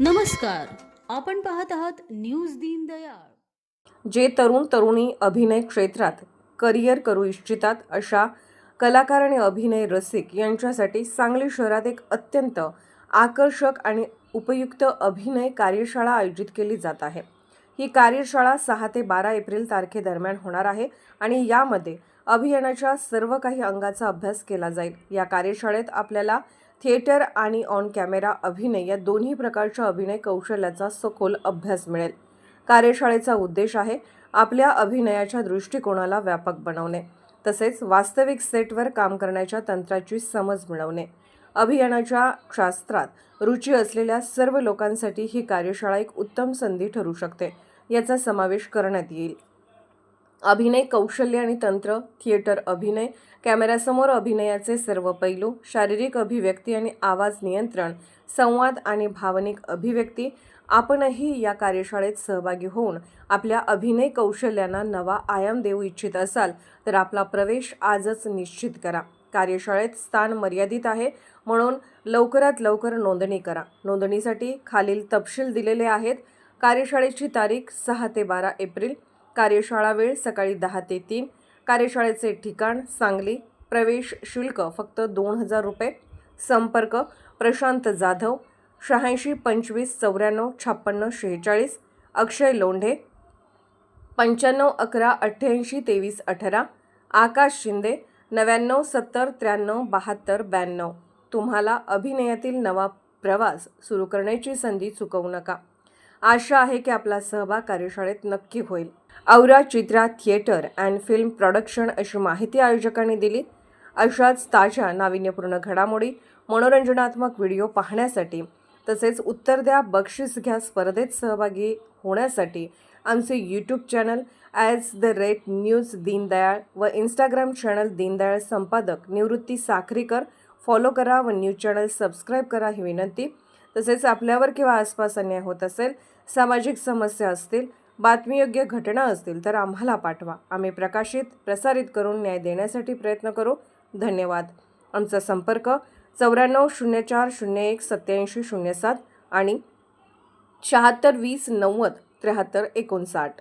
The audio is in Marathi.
नमस्कार आपण पाहत आहात न्यूज दीनदयाळ जे तरुण तरुणी अभिनय क्षेत्रात करिअर करू इच्छितात अशा कलाकार आणि अभिनय रसिक यांच्यासाठी सांगली शहरात एक अत्यंत आकर्षक आणि उपयुक्त अभिनय कार्यशाळा आयोजित केली जात आहे. ही कार्यशाळा सहा ते बारा एप्रिल तारखेदरम्यान होणार आहे आणि यामध्ये अभिनयाच्या सर्व काही अंगाचा अभ्यास केला जाईल. या कार्यशाळेत आपल्याला थिएटर आणि ऑन कॅमेरा अभिनय या दोन्ही प्रकारच्या अभिनय कौशल्याचा सखोल अभ्यास मिळेल. कार्यशाळेचा उद्देश आहे आपल्या अभिनयाच्या दृष्टिकोनाला व्यापक बनवणे तसेच वास्तविक सेटवर काम करण्याच्या तंत्राची समज मिळवणे. अभियानाच्या शास्त्रात रुची असलेल्या सर्व लोकांसाठी ही कार्यशाळा एक उत्तम संधी ठरू शकते याचा समावेश करण्यात येईल. अभिनय कौशल्य आणि तंत्र थिएटर अभिनय कॅमेऱ्यासमोर अभिनयाचे सर्व पैलू शारीरिक अभिव्यक्ती आणि आवाज नियंत्रण संवाद आणि भावनिक अभिव्यक्ती आपणही या कार्यशाळेत सहभागी होऊन आपल्या अभिनय कौशल्यांना नवा आयाम देऊ इच्छित असाल तर आपला प्रवेश आजच निश्चित करा. कार्यशाळेत स्थान मर्यादित आहे म्हणून लवकरात लवकर नोंदणी करा. नोंदणीसाठी खालील तपशील दिलेले आहेत. कार्यशाळेची तारीख सहा ते बारा एप्रिल कार्यशाळा वेळ सकाळी दहा ते तीन. कार्यशाळेचे ठिकाण सांगली. प्रवेश शुल्क फक्त दोन हजार रुपये. संपर्क प्रशांत जाधव शहाऐंशी पंचवीस चौऱ्याण्णव छप्पन्न शेहेचाळीस. अक्षय लोंढे पंच्याण्णव अकरा अठ्ठ्याऐंशी तेवीस अठरा. आकाश शिंदे नव्याण्णव सत्तर त्र्याण्णव बहात्तर ब्याण्णव. तुम्हाला अभिनयातील नवा प्रवास सुरू करण्याची संधी चुकवू नका. आशा आहे की आपला सहभाग कार्यशाळेत नक्की होईल. Aura Chitra theatre and film production अशी माहिती आयोजकांनी दिली. अशाच ताज्या नाविन्यपूर्ण घडामोडी मनोरंजनात्मक व्हिडिओ पाहण्यासाठी तसेच उत्तर द्या बक्षीस घ्या स्पर्धेत सहभागी होण्यासाठी आमचे YouTube channel as the rate news Deendayal व इंस्टाग्राम चॅनल दीनदयाळ संपादक निवृत्ती साखरीकर. फॉलो करा व न्यूज चॅनल सबस्क्राईब करा ही विनंती. तसेच आपल्यावर किंवा आसपास अन्याय होत असेल सामाजिक समस्या असतील बातमीयोग्य घटना असतील तर आम्हाला पाठवा. आम्ही प्रकाशित प्रसारित करून न्याय देण्यासाठी प्रयत्न करू. धन्यवाद. आमचा संपर्क चौऱ्याण्णव शून्य चार शून्य एक सत्याऐंशी शून्य सात आणि शहात्तर वीस नव्वद त्र्याहत्तर एकोणसाठ.